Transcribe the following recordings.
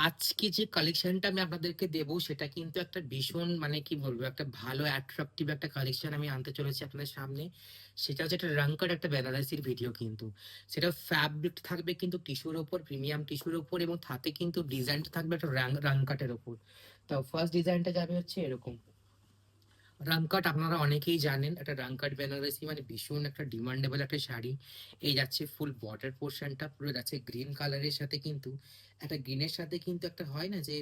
আজকে যে কালেকশনটা আমি আপনাদেরকে দেবো, সেটা কিন্তু একটা ভীষণ মানে কি বলব, একটা ভালো অ্যাট্রাকটিভ একটা কালেকশন আমি আনতে চলেছি আপনাদের সামনে। সেটা হচ্ছে একটা রাঙ্কার একটা বেনারসির ভিডিও কিন্তু। সেটা ফ্যাব্রিক থাকবে কিন্তু টিস্যুর ওপর প্রিমিয়াম টিস্যুর ওপর এবং তাতে কিন্তু ডিজাইনটা থাকবে একটা রাঙ্কাটের ওপর। তো ফার্স্ট ডিজাইনটা যাবে হচ্ছে এরকম। রামকাট আপনারা অনেকেই জানেন, একটা রামকাট বেনারসি মানে ভীষণ একটা ডিমান্ডেবল একটা শাড়ি। এই যাচ্ছে ফুল বর্ডার পোর্শনটা পুরো যাচ্ছে গ্রিন কালারের সাথে কিন্তু, একটা গ্রিনের সাথে কিন্তু একটা হয় না যে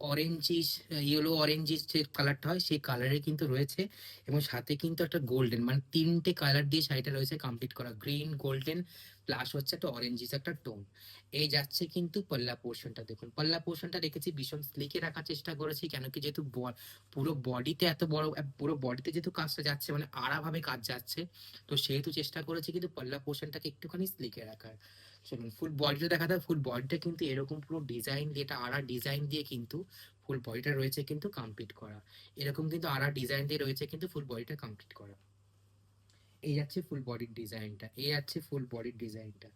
অরেঞ্জিস ইয়েলো অরেঞ্জিস যে কালারটা হয়, সেই কালারে কিন্তু রয়েছে। এবং সাথে কিন্তু একটা গোল্ডেন মানে তিনটে কালার দিয়ে শাড়িটা রয়েছে কমপ্লিট করা। গ্রিন গোল্ডেন প্লাস হচ্ছে একটা অরেঞ্জিস একটা টোন এই যাচ্ছে কিন্তু পল্লা পোর্শনটা দেখুন, পল্লা পোর্শনটা রেখেছি ভীষণ স্লিকে রাখার চেষ্টা করেছি, কেন কি যেহেতু পুরো বডিতে এত বড়, পুরো বডিতে যেহেতু কাজটা যাচ্ছে মানে আড়াভাবে কাজ যাচ্ছে, তো সেহেতু চেষ্টা করেছি কিন্তু পল্লা পোর্শনটাকে একটুখানি স্লিকে রাখার। চলুন ফুল বডিটা দেখা যায় ফুল বডিটা কিন্তু এরকম পুরো ডিজাইন দিয়ে, এটা আড়া ডিজাইন দিয়ে কিন্তু ফুল বডিটা রয়েছে কিন্তু কমপ্লিট করা। এরকম কিন্তু আড়া ডিজাইন দিয়ে রয়েছে কিন্তু ফুল বডিটা কমপ্লিট করা। এই যাচ্ছে ফুল বডির ডিজাইনটা এই যাচ্ছে ফুল বডির ডিজাইনটা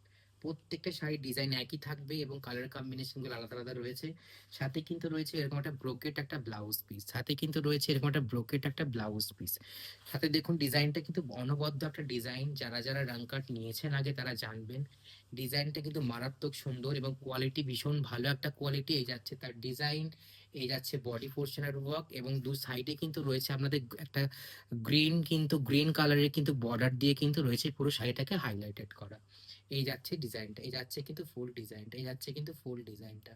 প্রত্যেকটা শাড়ির ডিজাইন একই থাকবে এবং কালার কম্বিনেশনগুলো আলাদা আলাদা রয়েছে। সাথে কিন্তু রয়েছে এরকম একটা ব্রোকেট একটা ব্লাউজ পিস সাথে কিন্তু রয়েছে এরকম একটা ব্রোকেট একটা ব্লাউজ পিস সাথে দেখুন ডিজাইনটা কিন্তু অনবদ্য একটা ডিজাইন যারা যারা রাংকাট নিয়েছেন আগে তারা জানবেন। ডিজাইনটা কিন্তু মারাত্মক সুন্দর এবং কোয়ালিটি ভীষণ ভালো একটা কোয়ালিটি এই যাচ্ছে। তার ডিজাইন এই যাচ্ছে বডি পোর্শনের ওয়ার্ক এবং দু সাইডে কিন্তু রয়েছে আপনাদের একটা গ্রিন কিন্তু গ্রিন কালারের কিন্তু বর্ডার দিয়ে কিন্তু রয়েছে পুরো শাড়িটাকে হাইলাইটেড করা। এই যাচ্ছে ডিজাইনটা এই যাচ্ছে কিন্তু ফুল ডিজাইনটা এই যাচ্ছে কিন্তু ফুল ডিজাইনটা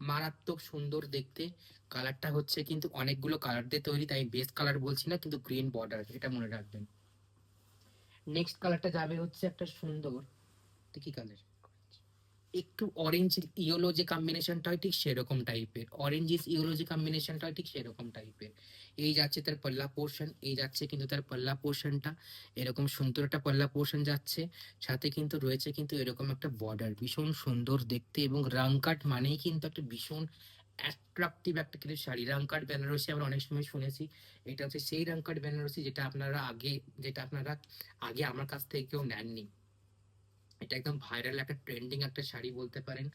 মারাত্মক সুন্দর দেখতে কালারটা হচ্ছে কিন্তু অনেকগুলো কালার দিয়ে তৈরি, তাই বেস্ট কালার বলছি না, কিন্তু গ্রিন বর্ডার এটা মনে রাখবেন। নেক্সট কালারটা যাবে হচ্ছে একটা সুন্দর কি কালার একটু অরেঞ্জ ইয়েলো যে কম্বিনেশনটা হয় ঠিক সেরকম টাইপের অরেঞ্জ ইস ইয়েলো যে কম্বিনেশনটা হয় ঠিক সেরকম টাইপের এই যাচ্ছে তার পাল্লা পোর্শন এই যাচ্ছে কিন্তু তার পাল্লা পোর্শনটা এরকম সুন্দর একটা পাল্লা পোর্শন যাচ্ছে। সাথে কিন্তু রয়েছে কিন্তু এরকম একটা বর্ডার ভীষণ সুন্দর দেখতে এবং রাংকাট মানেই কিন্তু একটা ভীষণ অ্যাট্রাকটিভ একটা কিন্তু শাড়ি। রাংকাট বেনারসি আমরা অনেক সময় শুনেছি। এটা হচ্ছে সেই রাংকাট বেনারসি যেটা আপনারা আগে, যেটা আপনারা আগে আমার কাছ থেকে কেউ নেননি। এটা একদম ভাইরাল একটা ট্রেন্ডিং একটা শাড়ি বলতে পারেন।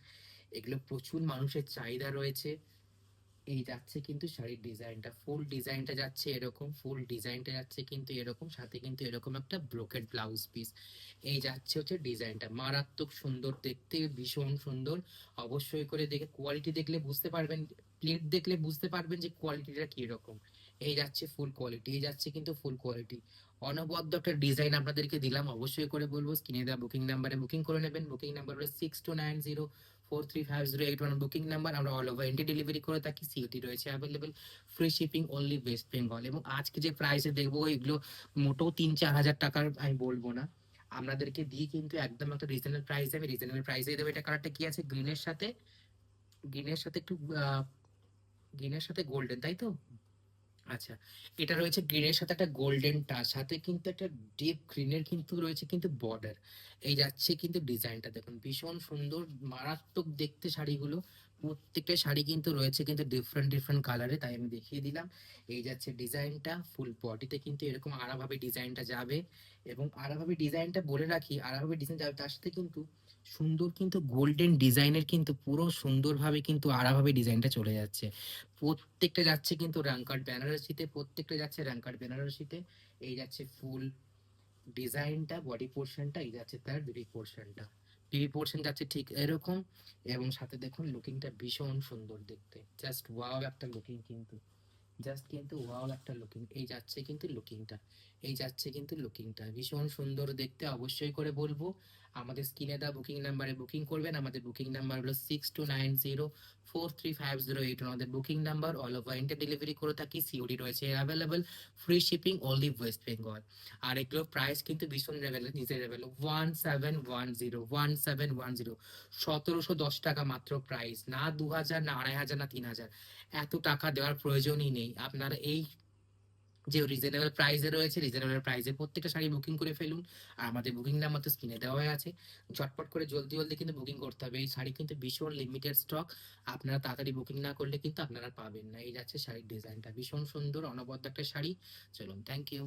এগুলো প্রচুর মানুষের চাহিদা রয়েছে। এই যাচ্ছে কিন্তু শাড়ির ডিজাইনটা ফুল ডিজাইনটা যাচ্ছে এরকম ফুল ডিজাইনটা যাচ্ছে কিন্তু এরকম, সাথে কিন্তু এরকম একটা ব্রোকেড ব্লাউজ পিস এই যাচ্ছে হচ্ছে ডিজাইনটা মারাত্মক সুন্দর, দেখতে ভীষণ সুন্দর। অবশ্যই করে দেখে কোয়ালিটি দেখলে বুঝতে পারবেন প্লেট দেখলে বুঝতে পারবেন যে কোয়ালিটিটা কীরকম। এই যাচ্ছে ফুল কোয়ালিটি এই যাচ্ছে কিন্তু ফুল কোয়ালিটি অনবদ্য একটা ডিজাইন আপনাদেরকে দিলাম, অবশ্যই করে বলব স্ক্রিনে দেওয়া বুকিং নাম্বারে বুকিং করে নেবেন বুকিং নাম্বার হলো six two nine zero four three five zero eight one booking number আমরা অল ওভার ইন্ডিয়া ডেলিভারি করে থাকি সিওটি রয়েছে available free shipping only West Bengal এবং আজকে যে প্রাইসে দেখব, এগুলো মোটেও তিন চার হাজার টাকার আমি বলব না। আপনাদেরকে দিয়ে কিন্তু একদম একটা রিজনেবল প্রাইসে আমি রিজনেবল প্রাইসে দেবো, এটা কালারটা কি আছে? গ্রিনের সাথে গ্রিনের সাথে একটু গ্রিনের সাথে গোল্ডেন তাই তো? আচ্ছা এটা রয়েছে গ্রিনের সাথে একটা গোল্ডেন টাচ সাথে কিন্তু একটা ডিপ গ্রিনের কিন্তু রয়েছে কিন্তু বর্ডার এই যাচ্ছে কিন্তু ডিজাইনটা দেখুন, ভীষণ সুন্দর, মারাত্মক দেখতে শাড়িগুলো প্রত্যেকটা শাড়ি কিন্তু রয়েছে কিন্তু ডিফারেন্ট ডিফারেন্ট কালারে তাই আমি দেখিয়ে দিলাম। এই যাচ্ছে ডিজাইনটা ফুল বডিতে কিন্তু এরকম আড়াভাবে ডিজাইনটা যাবে। এবং আড়াভাবে ডিজাইনটা বলে রাখি আড়াভাবে ডিজাইন যাবে, তার সাথে কিন্তু সুন্দর কিন্তু গোল্ডেন ডিজাইনের কিন্তু পুরো সুন্দরভাবে কিন্তু আড়াভাবে ডিজাইনটা চলে যাচ্ছে। প্রত্যেকটা যাচ্ছে কিন্তু র্যাঙ্কার্ড বেনারসিতে প্রত্যেকটা যাচ্ছে র্যাঙ্কার্ড বেনারসিতে এই যাচ্ছে ফুল ডিজাইনটা বডি পোর্শনটা এই যাচ্ছে তার বিবি পোর্শনটা পোর্শন যাচ্ছে ঠিক এরকম এবং সাথে দেখুন লুকিংটা ভীষণ সুন্দর দেখতে। জাস্ট ওয়াও একটা লুকিং কিন্তু। জাস্ট কিন্তু ওয়াও একটা লুকিং এই যাচ্ছে কিন্তু লুকিংটা এই যাচ্ছে কিন্তু লুকিংটা ভীষণ সুন্দর দেখতে। অবশ্যই করে বলব। আমাদের স্ক্রিনে দেওয়া বুকিং নাম্বারে বুকিং করবেন। আমাদের বুকিং নাম্বার হলো six two nine zero four three five zero eight আমাদের booking number all over India delivery করে থাকি। সিওডি রয়েছে available free shipping only West Bengal আর এগুলোর প্রাইস কিন্তু ভীষণ লেভেল নিজের level one seven one zero one seven one zero সতেরোশো দশ টাকা মাত্র প্রাইস না দু হাজার না আড়াই হাজার, না তিন হাজার। এত টাকা দেওয়ার প্রয়োজনই নেই। আপনারা এই যে রিজনেবল প্রাইসে রয়েছে রিজনেবল প্রাইসে প্রত্যেকটা শাড়ি বুকিং করে ফেলুন। আর আমাদের বুকিং নাম্বার তো স্ক্রিনে দেওয়া হয়ে আছে। ঝটপট করে জলদি জলদি কিন্তু বুকিং করতে হবে। এই শাড়ি কিন্তু ভীষণ লিমিটেড স্টক আপনারা তাড়াতাড়ি বুকিং না করলে কিন্তু আপনারা পাবেন না। এই যাচ্ছে শাড়ির ডিজাইনটা ভীষণ সুন্দর, অনবদ্য একটা শাড়ি। চলুন থ্যাংক ইউ